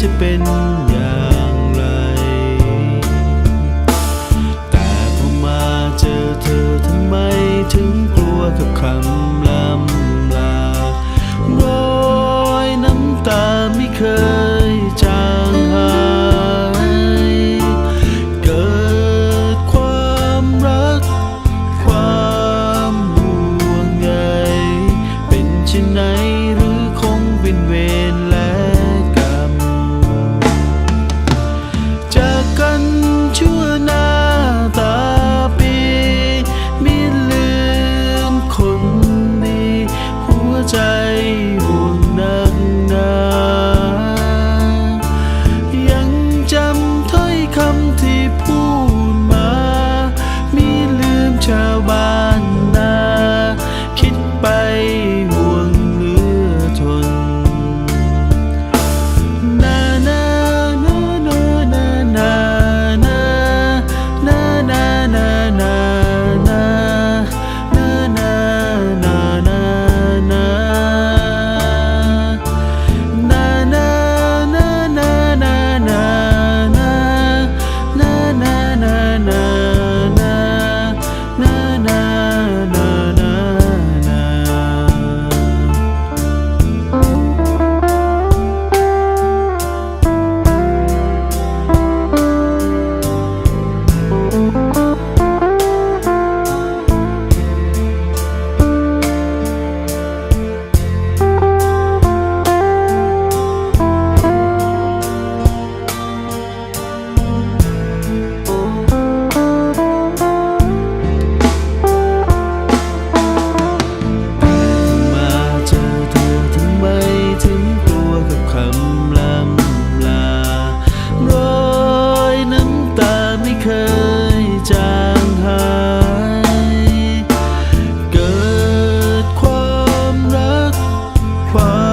จะเป็นอย่างไร แต่พอมาเจอเธอทำไมถึงกลัวกับคำ 花